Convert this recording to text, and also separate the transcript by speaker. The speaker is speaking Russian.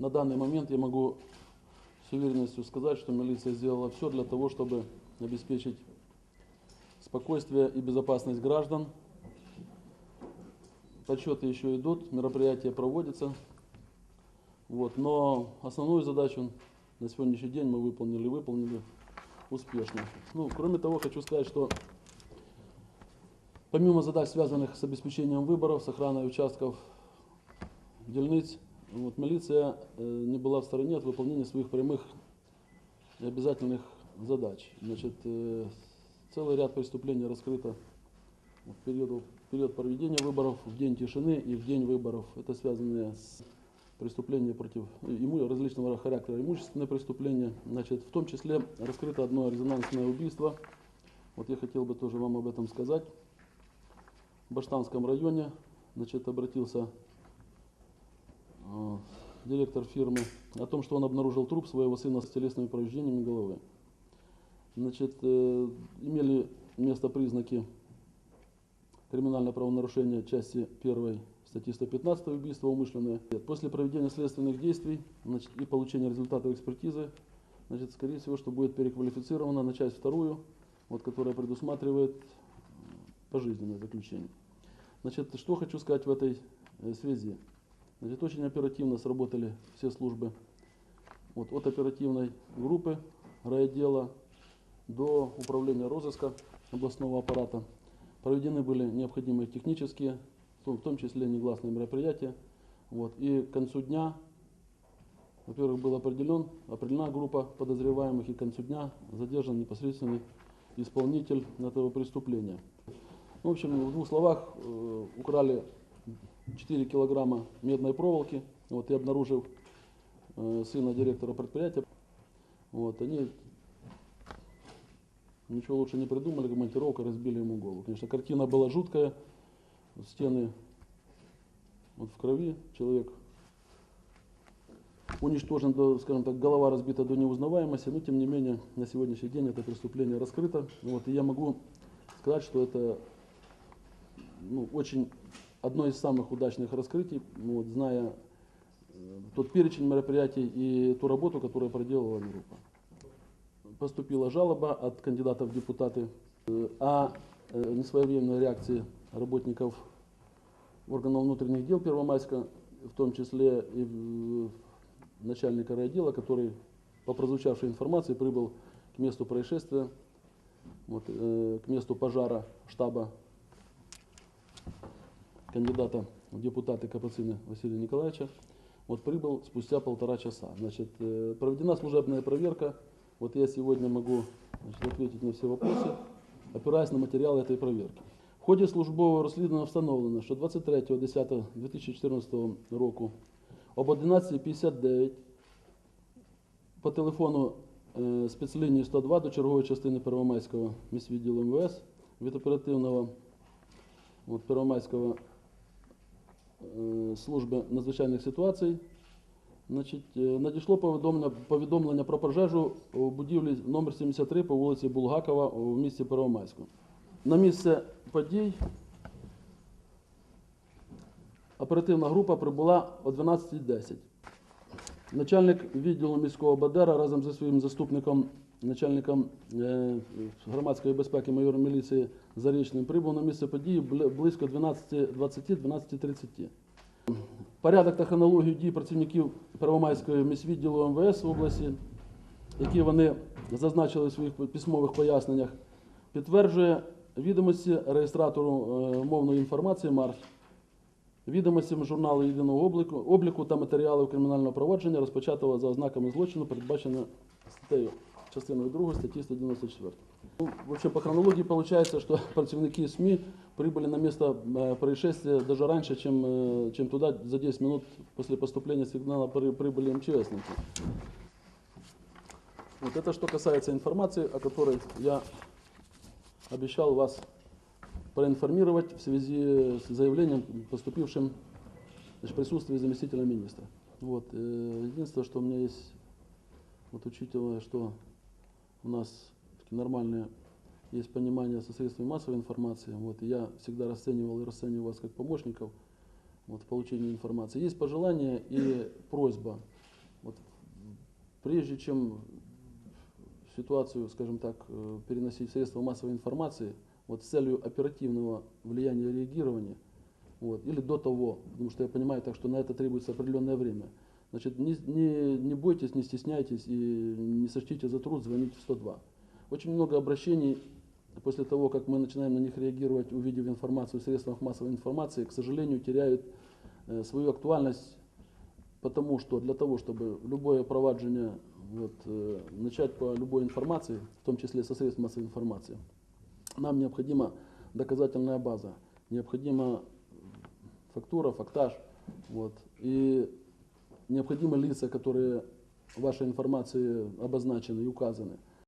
Speaker 1: на данный момент я могу с уверенностью сказать, что милиция сделала все для того, чтобы обеспечить спокойствие и безопасность граждан. Подсчеты еще идут, мероприятия проводятся. Вот, но основную задачу на сегодняшний день мы выполнили, выполнили успешно. Ну, кроме того, хочу сказать, что помимо задач, связанных с обеспечением выборов, с охраной участков дельниц, вот, милиция э, не была в стороне от выполнения своих прямых и обязательных задач. Значит, э, целый ряд преступлений раскрыто в период, в период проведения выборов, в день тишины и в день выборов. Это связанные с преступления против ну, иму, различного характера имущественные преступления. Значит, в том числе раскрыто одно резонансное убийство. Вот я хотел бы тоже вам об этом сказать. В Баштанском районе значит, обратился э, директор фирмы о том, что он обнаружил труп своего сына с телесными повреждениями головы. Значит, э, имели место признаки криминального правонарушения части 1 статьи 115 убийство умышленное. После проведения следственных действий значит, и получения результатов экспертизы, значит, скорее всего, что будет переквалифицировано на часть вторую, вот, которая предусматривает пожизненное заключение. Значит, что хочу сказать в этой э, связи. Значит, очень оперативно сработали все службы. Вот, от оперативной группы райотдела до управления розыска областного аппарата. Проведены были необходимые технические в том числе негласные мероприятия. Вот. И к концу дня, во-первых, был определен, определена группа подозреваемых, и к концу дня задержан непосредственный исполнитель этого преступления. В общем, в двух словах, э, украли 4 килограмма медной проволоки, вот, и обнаружив э, сына директора предприятия, вот, они ничего лучше не придумали, как монтировка, разбили ему голову. Конечно, картина была жуткая, стены вот в крови, человек уничтожен, до, скажем так, голова разбита до неузнаваемости, но тем не менее на сегодняшний день это преступление раскрыто. Вот, и я могу сказать, что это ну, очень одно из самых удачных раскрытий, вот, зная э, тот перечень мероприятий и ту работу, которую проделала группа. Поступила жалоба от кандидатов в депутаты э, о э, несвоевременной реакции работников органов внутренних дел Первомайска, в том числе и начальника райотдела, который по прозвучавшей информации прибыл к месту происшествия, вот, к месту пожара штаба кандидата в депутаты Капацина Василия Николаевича, вот прибыл спустя полтора часа. Значит, э, проведена служебная проверка. Вот я сегодня могу значит, ответить на все вопросы, опираясь на материалы этой проверки. В ході службового розслідування встановлено, що 23.10.2014 року об 11.59 по телефону е, спецлінії 102 до чергової частини Первомайського міськвідділу МВС від оперативного от, Первомайського е, служби надзвичайних ситуацій значить, е, надійшло повідомлення, повідомлення про пожежу у будівлі номер 73 по вулиці Булгакова у місті Первомайську. На місце подій оперативна група прибула о 12.10. Начальник відділу міського БДРа разом зі своїм заступником, начальником е, громадської безпеки майором міліції Зарічним прибув на місце події близько 12.20-12.30. Порядок та хронологію дій працівників Первомайської міськвідділу МВС в області, які вони зазначили в своїх письмових поясненнях, підтверджує відомості реєстратору е, мовної інформації МАРФ, відомостям журналу єдиного обліку, обліку та матеріалів кримінального провадження, розпочатого за ознаками злочину, передбачено статтею частиною 2 статті 194. Ну, в общем, по хронологии получается, что противники СМИ прибыли на место э, происшествия даже раньше, чем, э, чем туда за 10 минут после поступления сигнала при- прибыли МЧСники. Вот это что касается информации, о которой я обещал вас проинформировать в связи с заявлением, поступившим в присутствии заместителя министра. Вот. э, Единственное, что у меня есть, вот учитывая, что у нас нормальное есть понимание со средствами массовой информации, вот, я всегда расценивал и расцениваю вас как помощников вот, в получении информации. Есть пожелание и просьба Вот, прежде чем ситуацию, скажем так, э, переносить в средства массовой информации, вот с целью оперативного влияния реагирования, вот, или до того, потому что я понимаю так, что на это требуется определенное время. Значит, не, не, не бойтесь, не стесняйтесь и не сочтите за труд звонить в 102. Очень много обращений после того, как мы начинаем на них реагировать, увидев информацию в средствах массовой информации, к сожалению, теряют э, свою актуальность, потому что для того, чтобы любое провадження вот, э, начать по любой информации, в том числе со средств массовой информации, нам необходима доказательная база, необходима фактура, фактаж, вот, и необходимы лица, которые в вашей информации обозначены и указаны.